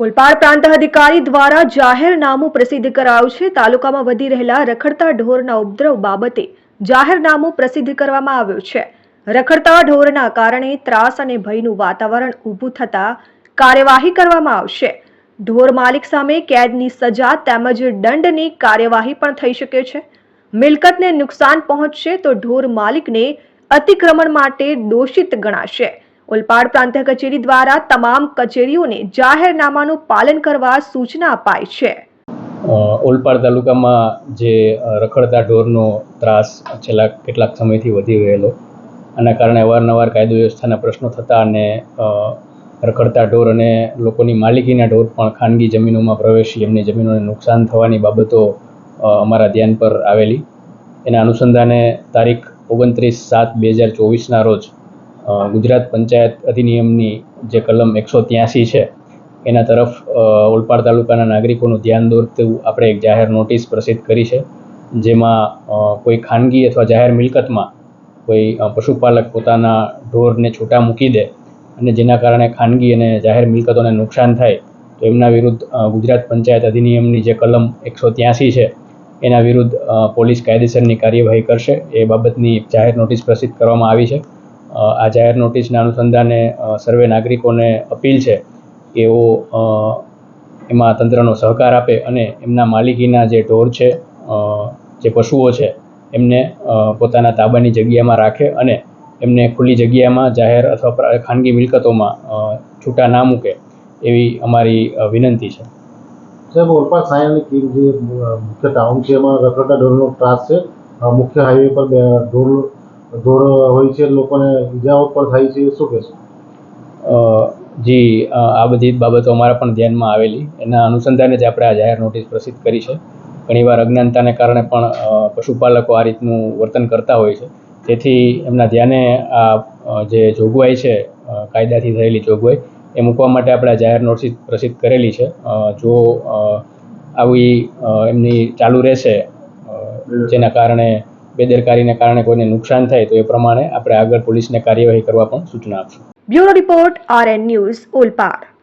ઓલપાડ પ્રાંત અધિકારી દ્વારા જાહેરનામું પ્રસિદ્ધ કરાયું છે. તાલુકામાં વધી રહેલા રખડતા ઢોરના ઉપદ્રવ બાબતે જાહેરનામું પ્રસિદ્ધ કરવામાં આવ્યું છે. રખડતા ઢોરના કારણે ત્રાસ અને ભયનું વાતાવરણ ઊભું થતા કાર્યવાહી કરવામાં આવશે. ઢોર માલિક સામે કેદની સજા તેમજ દંડની કાર્યવાહી પણ થઈ શકે છે. મિલકતને નુકસાન પહોંચશે તો ઢોર માલિકને અતિક્રમણ માટે દોષિત ગણાશે. ઓલપાડ પ્રાંત કચેરી દ્વારા તમામ કચેરીઓને જાહેરનામાનું પાલન કરવા સૂચના અપાઈ છે. ઓલપાડ તાલુકામાં જે રખડતા ઢોરનો ત્રાસ છેલ્લા કેટલાક સમયથી વધી રહેલો આના કારણે અવારનવાર કાયદો વ્યવસ્થાના પ્રશ્નો થતા અને રખડતા ઢોર અને લોકોની માલિકીના ઢોર પણ ખાનગી જમીનોમાં પ્રવેશી. એમની જમીનોને નુકસાન થવાની બાબતો અમારા ધ્યાન પર આવેલી. એના અનુસંધાને તારીખ ઓગણત્રીસ સાત બે હજાર ચોવીસના રોજ ગુજરાત પંચાયત અધિનિયમની જે કલમ એકસો ત્યાંસી છે, એના તરફ ઓલપાડ તાલુકાના નાગરિકોનું ધ્યાન દોરતું આપણે એક જાહેર નોટિસ પ્રસિદ્ધ કરી છે, જેમાં કોઈ ખાનગી અથવા જાહેર મિલકતમાં કોઈ પશુપાલક પોતાના ઢોરને છૂટા મૂકી દે અને જેના કારણે ખાનગી અને જાહેર મિલકતોને નુકસાન થાય, તો એમના વિરુદ્ધ ગુજરાત પંચાયત અધિનિયમની જે કલમ એકસો ત્યાંસી છે, એના વિરુદ્ધ પોલીસ કાયદેસરની કાર્યવાહી કરશે. એ બાબતની જાહેર નોટિસ પ્રસિદ્ધ કરવામાં આવી છે. આ જાહેર નોટિસના અનુસંધાને સર્વે નાગરિકોને અપીલ છે એઓ એમાં તંત્રનો સહકાર આપે અને એમના માલિકીના જે ઢોર છે જે પશુઓ છે, એમને પોતાના તાબાની જગ્યામાં રાખે અને એમને ખુલ્લી જગ્યામાં જાહેર અથવા ખાનગી મિલકતોમાં છૂટા ના મૂકે એવી અમારી વિનંતી છે. સાહેબ, ઓલપાડ સાયણની કીમ જે મુખ્ય ટાઉન છે, એમાં રખડતા ઢોરનો ત્રાસ છે. મુખ્ય હાઈવે પર ઢોર ઢોર હોય છે લોકોને ઈજાઓ પણ થાય છે શું કહેશો? જી આ બધી બાબતો અમારા પણ ધ્યાનમાં આવેલી. એના અનુસંધાને જ આપણે આ જાહેર નોટિસ પ્રસિદ્ધ કરી છે. ઘણીવાર અજ્ઞાનતાને કારણે પણ પશુપાલકો આ રીતનું વર્તન કરતા હોય છે. તેથી એમના ધ્યાને આ જે જોગવાઈ છે કાયદાથી થયેલી જોગવાઈ એ મૂકવા માટે આપણે આ જાહેર નોટિસ પ્રસિદ્ધ કરેલી છે. જો આવી એમની ચાલુ રહેશે જેના કારણે બેદરકારીને કારણે કોઈને નુકસાન થાય તો એ પ્રમાણે આપણે આગળ પોલીસને કાર્યવાહી કરવા પણ સૂચના આપશું. Bureau report RN news, Olpad.